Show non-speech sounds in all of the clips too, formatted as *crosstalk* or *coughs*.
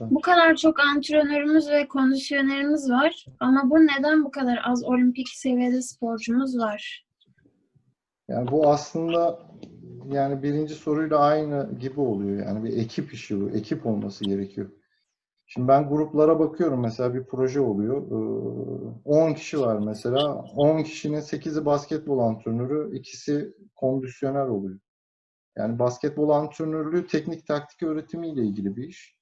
Bu kadar çok antrenörümüz ve kondisyonerimiz var ama bu neden bu kadar az olimpik seviyede sporcumuz var? Yani bu aslında yani birinci soruyla aynı gibi oluyor. Yani bir ekip işi bu. Ekip olması gerekiyor. Şimdi ben gruplara bakıyorum. Mesela bir proje oluyor. Ee, 10 kişi var mesela. 10 kişinin 8'i basketbol antrenörü, ikisi kondisyoner oluyor. Yani basketbol antrenörlüğü teknik taktik öğretimiyle ilgili bir iş.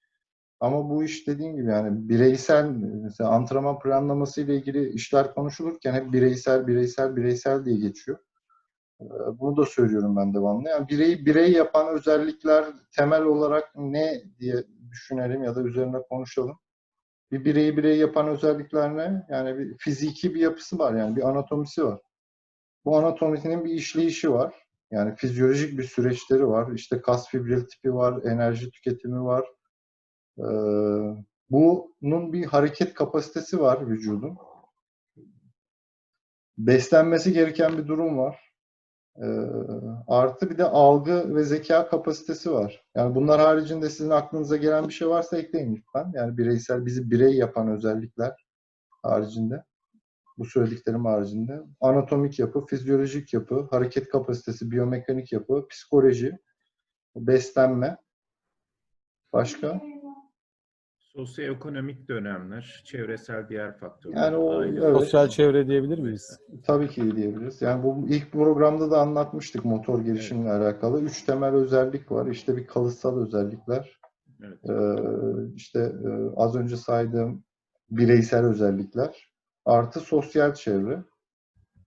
Ama bu iş dediğim gibi yani bireysel mesela antrenman planlaması ile ilgili işler konuşulurken hep bireysel bireysel bireysel diye geçiyor. Ee, Bunu da söylüyorum ben devamlı. Yani bireyi birey yapan özellikler temel olarak ne diye düşünelim ya da üzerine konuşalım. Bir bireyi birey yapan özellikler ne? Yani bir fiziki bir yapısı var yani bir anatomisi var. Bu anatominin bir işleyişi var. Yani fizyolojik bir süreçleri var. İşte kas fibril tipi var, enerji tüketimi var. Ee, bunun bir hareket kapasitesi var vücudun. Beslenmesi gereken bir durum var. Artı bir de algı ve zeka kapasitesi var. Yani bunlar haricinde sizin aklınıza gelen bir şey varsa ekleyin lütfen. Yani bireysel, bizi birey yapan özellikler haricinde. Bu söylediklerim haricinde. Anatomik yapı, fizyolojik yapı, hareket kapasitesi, biyomekanik yapı, psikoloji, beslenme. Başka? Sosyoekonomik dönemler, çevresel diğer faktörler. Yani o aile- evet. Sosyal çevre diyebilir miyiz? Tabii ki diyebiliriz. Yani bu ilk programda da anlatmıştık motor gelişimle alakalı. Üç temel özellik var. İşte bir kalıtsal özellikler. Evet. Ee, işte e, az önce saydığım bireysel özellikler. Artı sosyal çevre.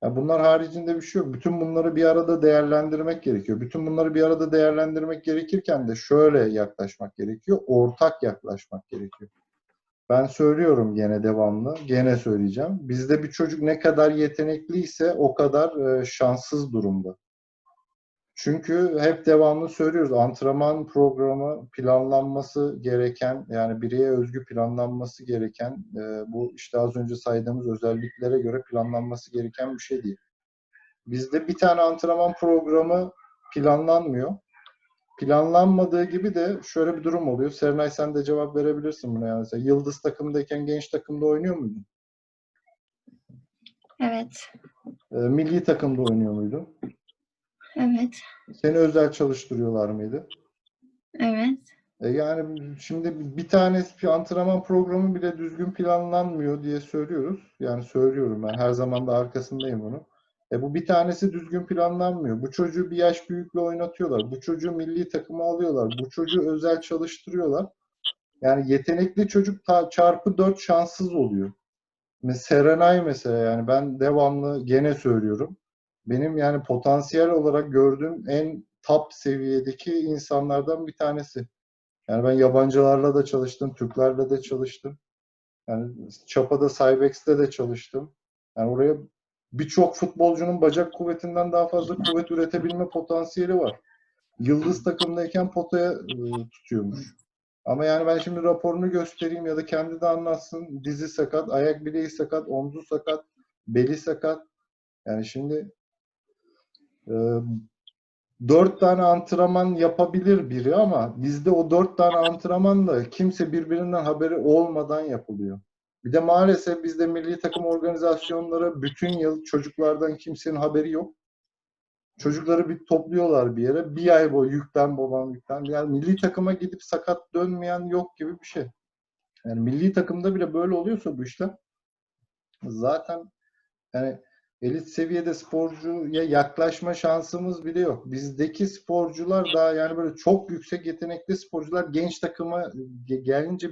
Yani bunlar haricinde bir şey yok. Bütün bunları bir arada değerlendirmek gerekiyor. Bütün bunları bir arada değerlendirmek gerekirken de şöyle yaklaşmak gerekiyor. Ortak yaklaşmak gerekiyor. Ben söylüyorum gene devamlı, gene söyleyeceğim. Bizde bir çocuk ne kadar yetenekliyse o kadar e, şanssız durumda. Çünkü hep devamlı söylüyoruz antrenman programı planlanması gereken yani bireye özgü planlanması gereken e, bu işte az önce saydığımız özelliklere göre planlanması gereken bir şey değil. Bizde bir tane antrenman programı planlanmıyor. Planlanmadığı gibi de şöyle bir durum oluyor. Serenay sen de cevap verebilirsin buna yani. Mesela Yıldız takımdayken genç takımda oynuyor muydun? Evet, E, milli takımda oynuyor muydun? Evet, Seni özel çalıştırıyorlar mıydı? evet. E yani şimdi bir tane bir antrenman programı bile düzgün planlanmıyor diye söylüyoruz. Yani söylüyorum ben her zaman da arkasındayım bunu. E bu bir tanesi düzgün planlanmıyor. Bu çocuğu bir yaş büyükle oynatıyorlar. Bu çocuğu milli takıma alıyorlar. Bu çocuğu özel çalıştırıyorlar. Yani yetenekli çocuk ta- çarpı 4 şanssız oluyor. Mesela Serenay mesela yani ben devamlı gene söylüyorum. Benim yani potansiyel olarak gördüğüm en top seviyedeki insanlardan bir tanesi. Yani ben yabancılarla da çalıştım, Türklerle de çalıştım. Yani Çapa'da, Cybex'te de çalıştım. Yani oraya birçok futbolcunun bacak kuvvetinden daha fazla kuvvet üretebilme potansiyeli var. Yıldız takımdayken potaya e, tutuyormuş. Ama yani ben şimdi raporunu göstereyim ya da kendi de anlatsın. Dizi sakat, ayak bileği sakat, omzu sakat, beli sakat. Yani şimdi dört tane antrenman yapabilir biri ama bizde o dört tane antrenman da kimse birbirinden haberi olmadan yapılıyor. Bir de maalesef bizde milli takım organizasyonları bütün yıl çocuklardan kimsenin haberi yok. Çocukları bir topluyorlar bir yere. Bir ay boyu yükten babam yükten. Yani milli takıma gidip sakat dönmeyen yok gibi bir şey. Yani milli takımda bile böyle oluyorsa bu işler zaten yani elit seviyede sporcuya yaklaşma şansımız bile yok. Bizdeki sporcular daha yani böyle çok yüksek yetenekli sporcular genç takıma ge- gelince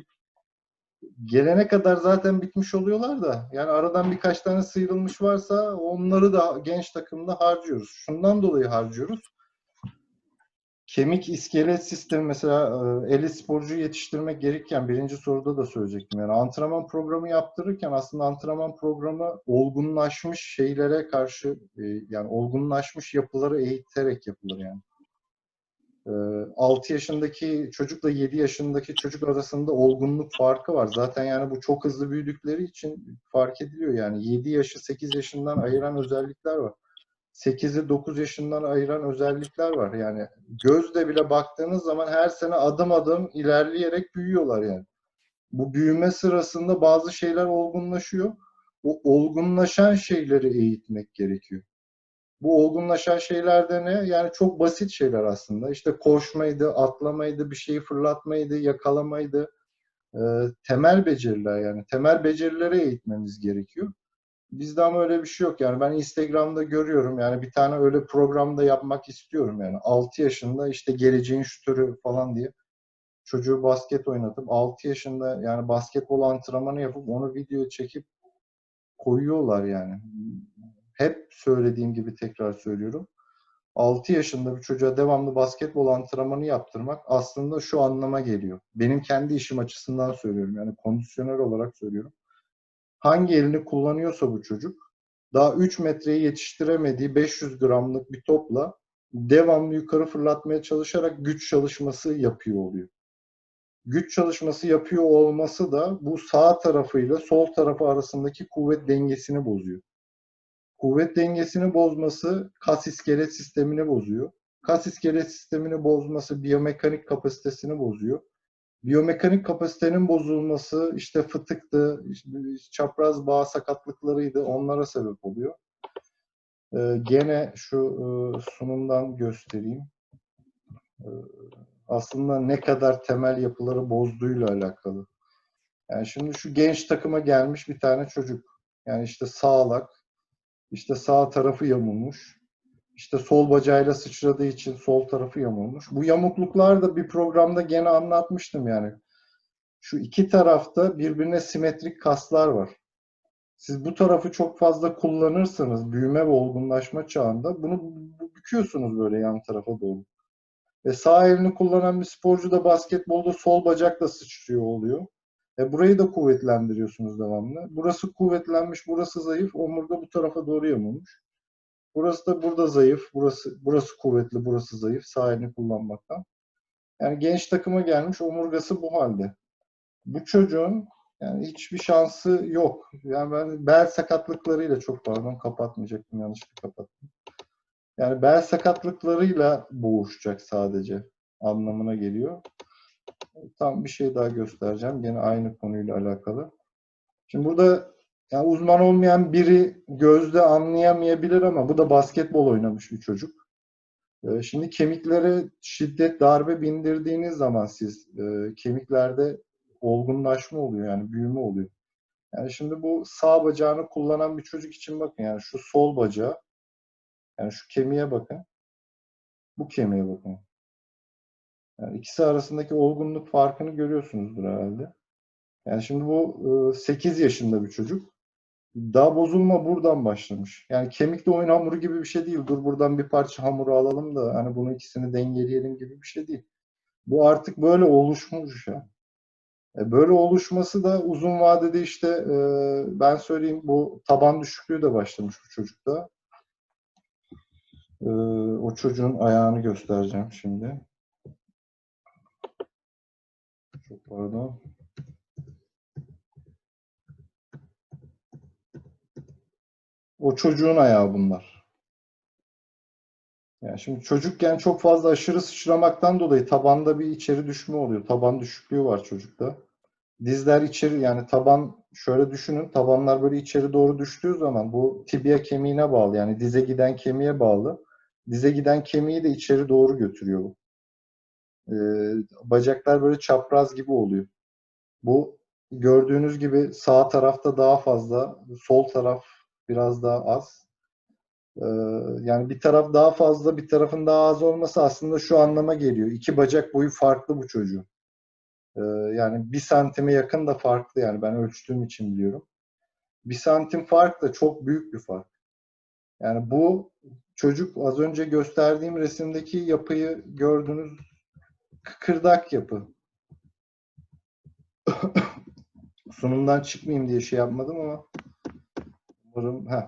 gelene kadar zaten bitmiş oluyorlar da yani aradan birkaç tane sıyrılmış varsa onları da genç takımda harcıyoruz. Şundan dolayı harcıyoruz. Kemik iskelet sistemi mesela e, elit sporcu yetiştirmek gerekirken birinci soruda da söyleyecektim. Yani antrenman programı yaptırırken aslında antrenman programı olgunlaşmış şeylere karşı e, yani olgunlaşmış yapıları eğiterek yapılır yani. E, 6 yaşındaki çocukla 7 yaşındaki çocuk arasında olgunluk farkı var. Zaten yani bu çok hızlı büyüdükleri için fark ediliyor yani. 7 yaşı 8 yaşından ayıran özellikler var. 8'i 9 yaşından ayıran özellikler var. Yani gözle bile baktığınız zaman her sene adım adım ilerleyerek büyüyorlar yani. Bu büyüme sırasında bazı şeyler olgunlaşıyor. O olgunlaşan şeyleri eğitmek gerekiyor. Bu olgunlaşan şeyler de ne? Yani çok basit şeyler aslında. İşte koşmaydı, atlamaydı, bir şeyi fırlatmaydı, yakalamaydı. Ee, temel beceriler yani. Temel becerilere eğitmemiz gerekiyor. Bizde ama öyle bir şey yok. Yani ben Instagram'da görüyorum. Yani bir tane öyle programda yapmak istiyorum yani. 6 yaşında işte geleceğin şutörü falan diye çocuğu basket oynatıp 6 yaşında yani basketbol antrenmanı yapıp onu video çekip koyuyorlar yani. Hep söylediğim gibi tekrar söylüyorum. 6 yaşında bir çocuğa devamlı basketbol antrenmanı yaptırmak aslında şu anlama geliyor. Benim kendi işim açısından söylüyorum. Yani kondisyoner olarak söylüyorum. Hangi elini kullanıyorsa bu çocuk daha 3 metreyi yetiştiremediği 500 gramlık bir topla devamlı yukarı fırlatmaya çalışarak güç çalışması yapıyor oluyor. Güç çalışması yapıyor olması da bu sağ tarafıyla sol tarafı arasındaki kuvvet dengesini bozuyor. Kuvvet dengesini bozması kas iskelet sistemini bozuyor. Kas iskelet sistemini bozması biyomekanik kapasitesini bozuyor. Biyomekanik kapasitenin bozulması işte fıtıktı, çapraz bağ sakatlıklarıydı onlara sebep oluyor. Ee, gene şu e, sunumdan göstereyim. Ee, aslında ne kadar temel yapıları bozduğuyla alakalı. Yani şimdi şu genç takıma gelmiş bir tane çocuk. Yani işte sağlak, işte sağ tarafı yamulmuş. İşte sol bacağıyla sıçradığı için sol tarafı yamulmuş. Bu yamukluklar da bir programda gene anlatmıştım yani. Şu iki tarafta birbirine simetrik kaslar var. Siz bu tarafı çok fazla kullanırsanız büyüme ve olgunlaşma çağında bunu büküyorsunuz böyle yan tarafa doğru. Ve sağ elini kullanan bir sporcu da basketbolda sol bacakla sıçrıyor oluyor. E burayı da kuvvetlendiriyorsunuz devamlı. Burası kuvvetlenmiş, burası zayıf. Omurga bu tarafa doğru yamulmuş. Burası da burada zayıf, burası burası kuvvetli, burası zayıf sağ elini kullanmaktan. Yani genç takıma gelmiş omurgası bu halde. Bu çocuğun yani hiçbir şansı yok. Yani ben bel sakatlıklarıyla çok pardon kapatmayacaktım yanlışlıkla kapattım. Yani bel sakatlıklarıyla boğuşacak sadece anlamına geliyor. Tam bir şey daha göstereceğim. Gene aynı konuyla alakalı. Şimdi burada yani uzman olmayan biri gözde anlayamayabilir ama bu da basketbol oynamış bir çocuk. Ee, Şimdi kemiklere şiddet darbe bindirdiğiniz zaman siz e, kemiklerde olgunlaşma oluyor yani büyüme oluyor. Yani şimdi bu sağ bacağını kullanan bir çocuk için bakın yani şu sol bacağı yani şu kemiğe bakın. Bu kemiğe bakın. Yani ikisi arasındaki olgunluk farkını görüyorsunuzdur herhalde. Yani şimdi bu 8 yaşında bir çocuk. Daha bozulma buradan başlamış. Yani kemikli oyun hamuru gibi bir şey değil. Dur buradan bir parça hamuru alalım da hani bunu ikisini dengeleyelim gibi bir şey değil. Bu artık böyle oluşmuş ya. E, Böyle oluşması da uzun vadede işte e, ben söyleyeyim bu taban düşüklüğü de başlamış bu çocukta. E, O çocuğun ayağını göstereceğim şimdi. Çok pardon. O çocuğun ayağı bunlar. Yani şimdi çocukken çok fazla aşırı sıçramaktan dolayı tabanda bir içeri düşme oluyor. Taban düşüklüğü var çocukta. Dizler içeri yani taban şöyle düşünün. Tabanlar böyle içeri doğru düştüğü zaman bu tibia kemiğine bağlı. Yani dize giden kemiğe bağlı. Dize giden kemiği de içeri doğru götürüyor. Ee, bacaklar böyle çapraz gibi oluyor. Bu gördüğünüz gibi sağ tarafta daha fazla, sol taraf biraz daha az. Ee, yani bir taraf daha fazla, bir tarafın daha az olması aslında şu anlama geliyor. İki bacak boyu farklı bu çocuğun. Ee, yani bir santime yakın da farklı yani ben ölçtüğüm için biliyorum. Bir santim fark da çok büyük bir fark. Yani bu çocuk az önce gösterdiğim resimdeki yapıyı gördüğünüz kıkırdak yapı. *coughs* Sunumdan çıkmayayım diye şey yapmadım ama umarım ha.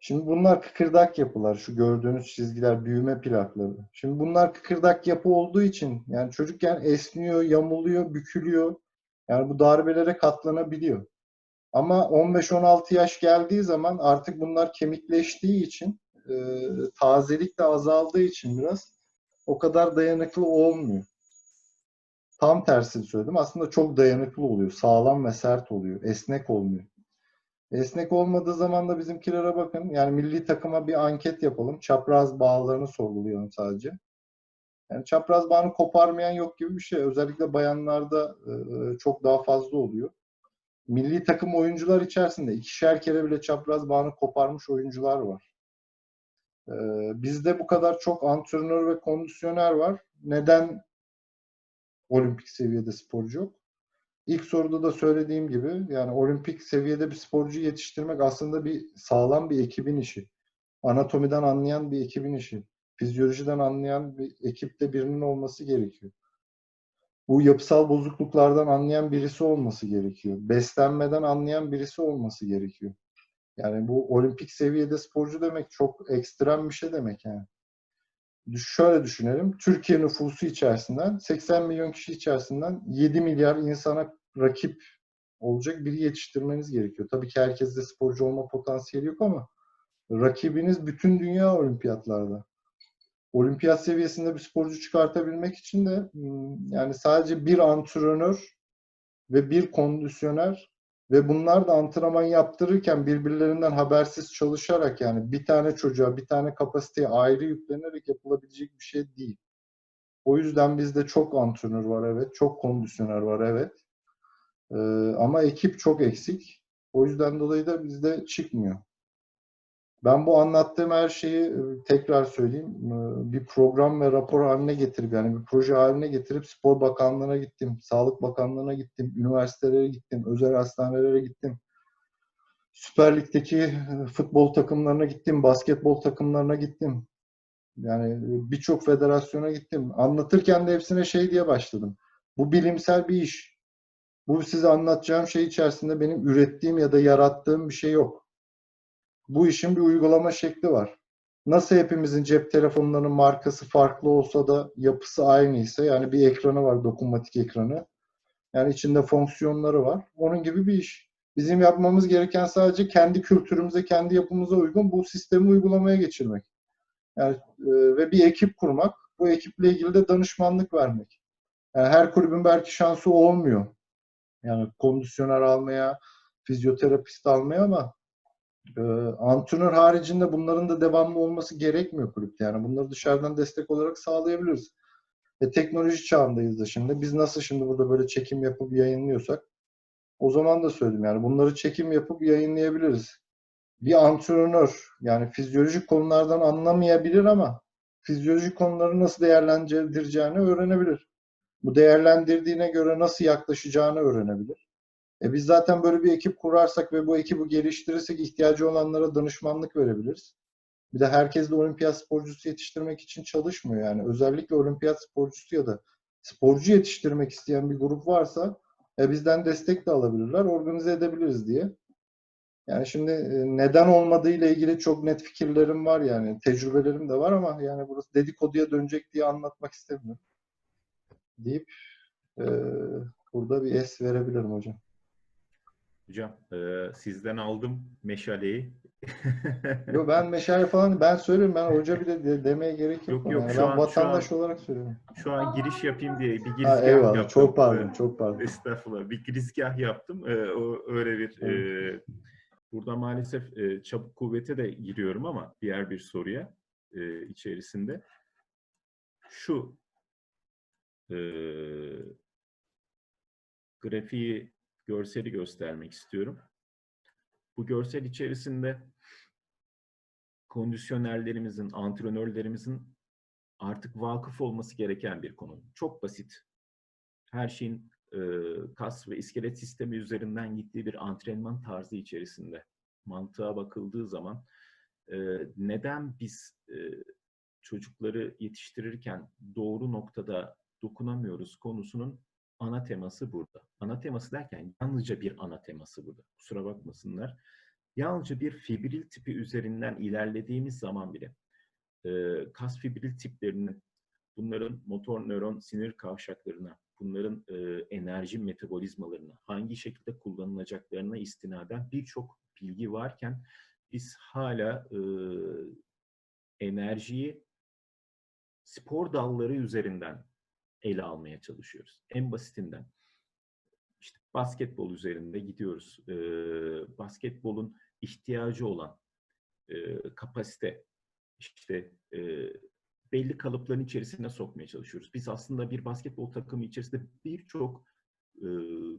Şimdi bunlar kıkırdak yapılar. Şu gördüğünüz çizgiler büyüme plakları. Şimdi bunlar kıkırdak yapı olduğu için yani çocukken esniyor, yamuluyor, bükülüyor. Yani bu darbelere katlanabiliyor. Ama 15-16 yaş geldiği zaman artık bunlar kemikleştiği için e, tazelik de azaldığı için biraz o kadar dayanıklı olmuyor. Tam tersini söyledim. Aslında çok dayanıklı oluyor. Sağlam ve sert oluyor. Esnek olmuyor. Esnek olmadığı zaman da bizimkilere bakın. Yani milli takıma bir anket yapalım. Çapraz bağlarını sorgulayalım sadece. Yani çapraz bağını koparmayan yok gibi bir şey. Özellikle bayanlarda e, çok daha fazla oluyor. Milli takım oyuncular içerisinde ikişer kere bile çapraz bağını koparmış oyuncular var. E, bizde bu kadar çok antrenör ve kondisyoner var. Neden olimpik seviyede sporcu yok? İlk soruda da söylediğim gibi yani olimpik seviyede bir sporcu yetiştirmek aslında bir sağlam bir ekibin işi. Anatomiden anlayan bir ekibin işi. Fizyolojiden anlayan bir ekipte birinin olması gerekiyor. Bu yapısal bozukluklardan anlayan birisi olması gerekiyor. Beslenmeden anlayan birisi olması gerekiyor. Yani bu olimpik seviyede sporcu demek çok ekstrem bir şey demek yani. Şöyle düşünelim. Türkiye nüfusu içerisinden 80 milyon kişi içerisinden 7 milyar insana rakip olacak biri yetiştirmeniz gerekiyor. Tabii ki herkeste sporcu olma potansiyeli yok ama rakibiniz bütün dünya olimpiyatlarda. Olimpiyat seviyesinde bir sporcu çıkartabilmek için de yani sadece bir antrenör ve bir kondisyoner ve bunlar da antrenman yaptırırken birbirlerinden habersiz çalışarak yani bir tane çocuğa, bir tane kapasiteye ayrı yüklenerek yapılabilecek bir şey değil. O yüzden bizde çok antrenör var evet, çok kondisyoner var evet. Ee, ama ekip çok eksik. O yüzden dolayı da bizde çıkmıyor. Ben bu anlattığım her şeyi tekrar söyleyeyim. Bir program ve rapor haline getirip yani bir proje haline getirip Spor Bakanlığı'na gittim, Sağlık Bakanlığı'na gittim, üniversitelere gittim, özel hastanelere gittim. Süper Lig'deki futbol takımlarına gittim, basketbol takımlarına gittim. Yani birçok federasyona gittim. Anlatırken de hepsine şey diye başladım. Bu bilimsel bir iş. Bu size anlatacağım şey içerisinde benim ürettiğim ya da yarattığım bir şey yok bu işin bir uygulama şekli var. Nasıl hepimizin cep telefonlarının markası farklı olsa da yapısı aynı ise yani bir ekranı var dokunmatik ekranı. Yani içinde fonksiyonları var. Onun gibi bir iş. Bizim yapmamız gereken sadece kendi kültürümüze, kendi yapımıza uygun bu sistemi uygulamaya geçirmek. Yani e, ve bir ekip kurmak, bu ekiple ilgili de danışmanlık vermek. Yani her kulübün belki şansı olmuyor. Yani kondisyoner almaya, fizyoterapist almaya ama e, antrenör haricinde bunların da devamlı olması gerekmiyor kulüpte. Yani bunları dışarıdan destek olarak sağlayabiliriz. E, teknoloji çağındayız da şimdi. Biz nasıl şimdi burada böyle çekim yapıp yayınlıyorsak o zaman da söyledim yani bunları çekim yapıp yayınlayabiliriz. Bir antrenör yani fizyolojik konulardan anlamayabilir ama fizyolojik konuları nasıl değerlendireceğini öğrenebilir. Bu değerlendirdiğine göre nasıl yaklaşacağını öğrenebilir. E biz zaten böyle bir ekip kurarsak ve bu ekibi geliştirirsek ihtiyacı olanlara danışmanlık verebiliriz. Bir de herkes de olimpiyat sporcusu yetiştirmek için çalışmıyor yani. Özellikle olimpiyat sporcusu ya da sporcu yetiştirmek isteyen bir grup varsa e, bizden destek de alabilirler, organize edebiliriz diye. Yani şimdi e, neden olmadığı ile ilgili çok net fikirlerim var yani. Tecrübelerim de var ama yani burası dedikoduya dönecek diye anlatmak istemiyorum. Deyip e, burada bir es verebilirim hocam. Hocam e, sizden aldım meşaleyi. *laughs* Yo ben meşale falan ben söylüyorum ben hoca bile de, demeye gerek yok. Yok, yok, Yani şu ben an- vatandaş şu olarak söylüyorum. Şu an giriş yapayım diye bir Ha, girizgah eyvallah. yaptım. Çok pardon, E, çok pardon. Estağfurullah. Bir girizgah yaptım. E, o öyle bir e, burada maalesef e, çabuk kuvvete de giriyorum ama diğer bir soruya e, içerisinde şu e, grafiği görseli göstermek istiyorum. Bu görsel içerisinde kondisyonerlerimizin, antrenörlerimizin artık vakıf olması gereken bir konu. Çok basit. Her şeyin e, kas ve iskelet sistemi üzerinden gittiği bir antrenman tarzı içerisinde mantığa bakıldığı zaman e, neden biz e, çocukları yetiştirirken doğru noktada dokunamıyoruz konusunun ana teması burada. Ana teması derken yalnızca bir ana teması burada. Kusura bakmasınlar. Yalnızca bir fibril tipi üzerinden ilerlediğimiz zaman bile e, kas fibril tiplerinin bunların motor nöron sinir kavşaklarına, bunların e, enerji metabolizmalarına, hangi şekilde kullanılacaklarına istinaden birçok bilgi varken biz hala e, enerjiyi spor dalları üzerinden ele almaya çalışıyoruz. En basitinden işte basketbol üzerinde gidiyoruz. Ee, basketbolun ihtiyacı olan e, kapasite işte e, belli kalıpların içerisine sokmaya çalışıyoruz. Biz aslında bir basketbol takımı içerisinde birçok e,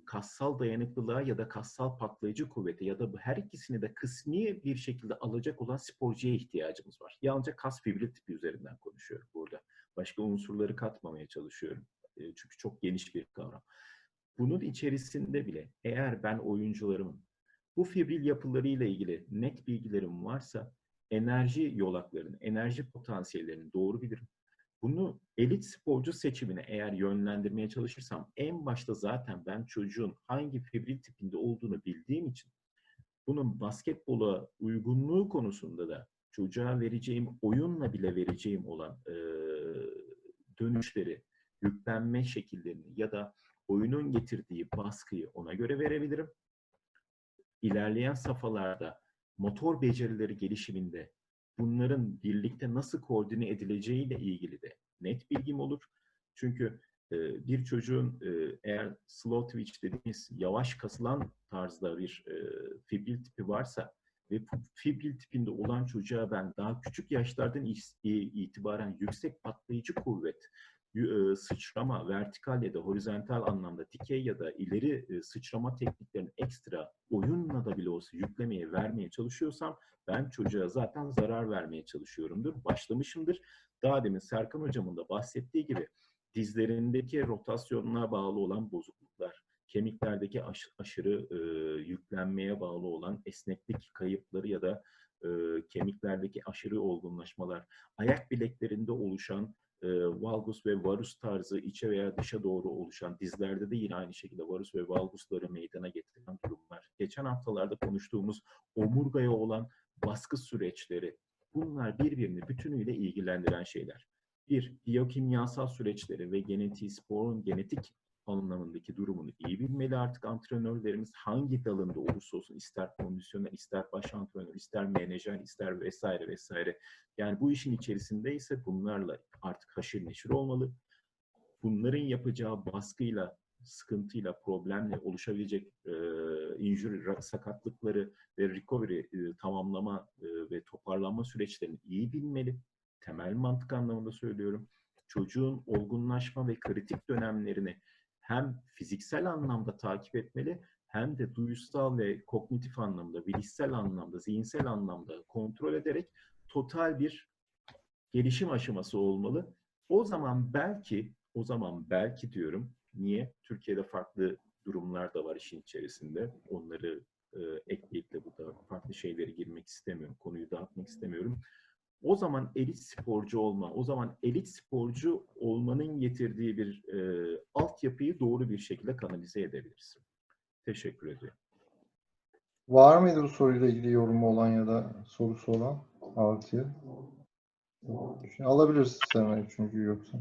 kassal dayanıklılığa ya da kassal patlayıcı kuvvete ya da her ikisini de kısmi bir şekilde alacak olan sporcuya ihtiyacımız var. Yalnızca kas fibri tipi üzerinden konuşuyorum burada. Başka unsurları katmamaya çalışıyorum. E, çünkü çok geniş bir kavram. Bunun içerisinde bile eğer ben oyuncularımın bu fibril yapılarıyla ilgili net bilgilerim varsa enerji yolaklarını, enerji potansiyellerini doğru bilirim. Bunu elit sporcu seçimine eğer yönlendirmeye çalışırsam en başta zaten ben çocuğun hangi fibril tipinde olduğunu bildiğim için bunun basketbola uygunluğu konusunda da çocuğa vereceğim oyunla bile vereceğim olan e, dönüşleri, yüklenme şekillerini ya da oyunun getirdiği baskıyı ona göre verebilirim. İlerleyen safhalarda motor becerileri gelişiminde bunların birlikte nasıl koordine edileceğiyle ilgili de net bilgim olur. Çünkü e, bir çocuğun e, eğer slow twitch dediğimiz yavaş kasılan tarzda bir e, fibril tipi varsa ve fibril tipinde olan çocuğa ben daha küçük yaşlardan itibaren yüksek patlayıcı kuvvet, sıçrama, vertikal ya da horizontal anlamda dikey ya da ileri sıçrama tekniklerini ekstra oyunla da bile olsa yüklemeye, vermeye çalışıyorsam ben çocuğa zaten zarar vermeye çalışıyorumdur, başlamışımdır. Daha demin Serkan hocamın da bahsettiği gibi dizlerindeki rotasyonuna bağlı olan bozukluklar, kemiklerdeki aş- aşırı e, yüklenmeye bağlı olan esneklik kayıpları ya da e, kemiklerdeki aşırı olgunlaşmalar, ayak bileklerinde oluşan e, valgus ve varus tarzı içe veya dışa doğru oluşan dizlerde de yine aynı şekilde varus ve valgusları meydana getiren durumlar. Geçen haftalarda konuştuğumuz omurgaya olan baskı süreçleri bunlar birbirini bütünüyle ilgilendiren şeyler. Bir, biyokimyasal süreçleri ve genetiği, sporun genetik anlamındaki durumunu iyi bilmeli artık antrenörlerimiz hangi dalında olursa olsun ister kondisyoner, ister baş antrenör, ister menajer, ister vesaire vesaire. Yani bu işin içerisindeyse bunlarla artık haşır neşir olmalı. Bunların yapacağı baskıyla, sıkıntıyla, problemle oluşabilecek e, injury, sakatlıkları ve recovery e, tamamlama e, ve toparlanma süreçlerini iyi bilmeli. Temel mantık anlamında söylüyorum. Çocuğun olgunlaşma ve kritik dönemlerini hem fiziksel anlamda takip etmeli hem de duysal ve kognitif anlamda, bilişsel anlamda, zihinsel anlamda kontrol ederek total bir gelişim aşaması olmalı. O zaman belki, o zaman belki diyorum, niye? Türkiye'de farklı durumlar da var işin içerisinde. Onları e, ekleyip de burada farklı şeyleri girmek istemiyorum, konuyu dağıtmak istemiyorum. O zaman elit sporcu olma, o zaman elit sporcu olmanın getirdiği bir e, altyapıyı doğru bir şekilde kanalize edebiliriz. Teşekkür ediyorum. Var mıydı bu soruyla ilgili yorumu olan ya da sorusu olan artıya? Alabiliriz Semih çünkü yoksa.